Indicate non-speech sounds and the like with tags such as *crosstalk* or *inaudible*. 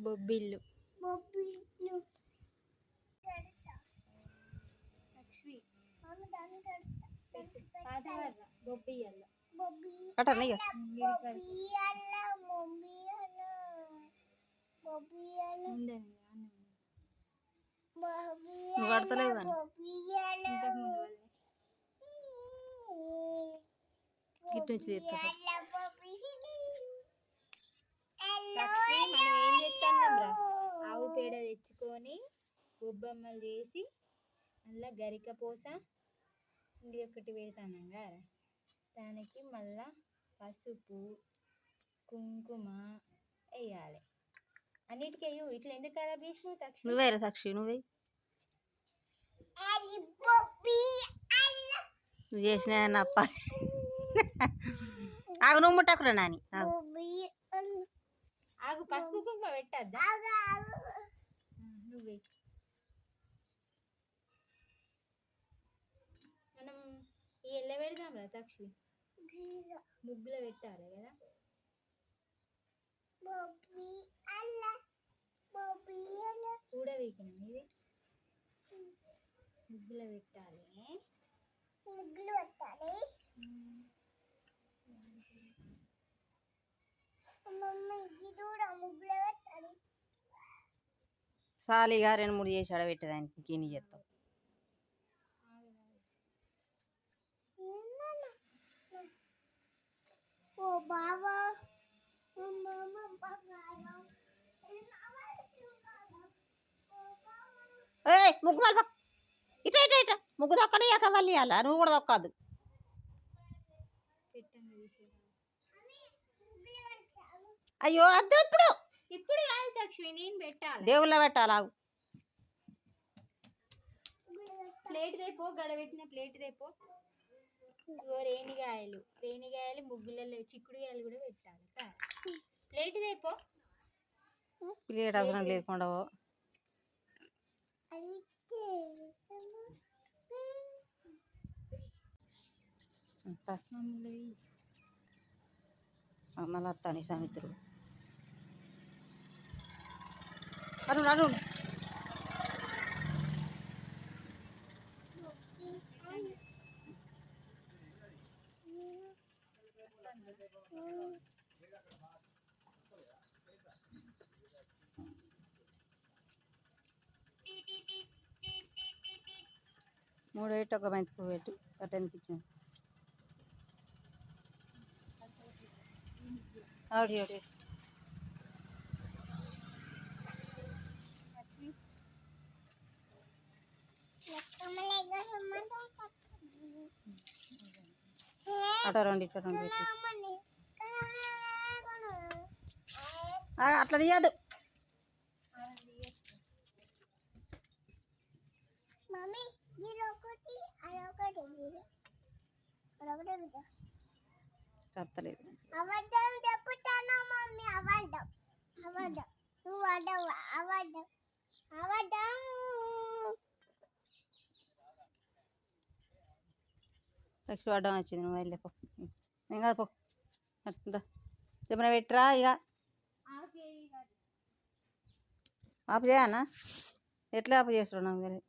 బొబ్బిల్లు అటన్నయ్య పడతలేవు కానీ నుంచి తీస్తా బొబ్బమ్మలు చేసి మళ్ళా గరిక పూస ఇది ఒకటి పెడతానం కదా దానికి మళ్ళా పసుపు కుంకుమ వేయాలి. అన్నిటికీ అయ్యో ఇట్లా ఎందుకు ఖరాబ్ చేసినావు తక్షణ? నువ్వేరా సాక్షి నువ్వే. నువ్వు చేసిన అప్ప *laughs* ఆగు నువ్వు ముట్టకురా నాని. ఆగు. ఆగు పసుపు కుంకుమ పెట్టద్దా? నువ్వే. పెడదాం రా తక్షి. ముగ్గులో పెట్టాలి కదా. ఊడవేకినాం ఇది ముగ్గులో పెట్టాలి. ముగ్గులు పెట్టాలి. మమ్మీ ఇది కూడా ముగ్గులు పెట్టాలి. సాలిగా రెండు మూడు చేసి ఆడబెట్టేదానికి గిన్నె చేస్తావు ఓ బాబా ఓ మామ బాగా ఏయ్ ముగ్గు మళ్ళీ ఇట ఇట ఇట. ముగ్గు దొక్కని ఎక్కవాలి అలా నువ్వు కూడా దొక్కదు. అయ్యో అద్దు ఇప్పుడు. ఇప్పుడు కాదు నేను పెట్టాలి. దేవుళ్ళ పెట్టాలి? ఆగు ప్లేట్ రేపో గడబెట్టిన ప్లేట్ రేపో. ఇగో రేణిగాయలు. రేణిగాయలు ముగ్గులలో చిక్కుడుగాయలు కూడా పెట్టాలి. ప్లేట్ రేపో ప్లేట్ అవసరం లేకుండా మళ్ళీ వస్తాను సమిత్రుడు అను అను మూడు పెట్టి ఒక బంతి పువ్వు పెట్టు కట్టెనికి ఇచ్చిన ఆవిడ ఆవిడ అటు రెండు ఇటు రెండు పెట్టి ఆ, అట్లా తీయదు. అబద్ధం చెప్పుతాను మమ్మీ అబద్ధం. అబద్ధం. నువ్వు అబద్ధం అబద్ధం. పడ్డం వచ్చింది నువ్వు వెళ్ళిపో ఏం కాదు పో. చెప్పిన పెట్టరా ఇక? ఆపు చేయనా? ఎట్లా ఆపు చేస్తున్నావు నాకు తెలియదు.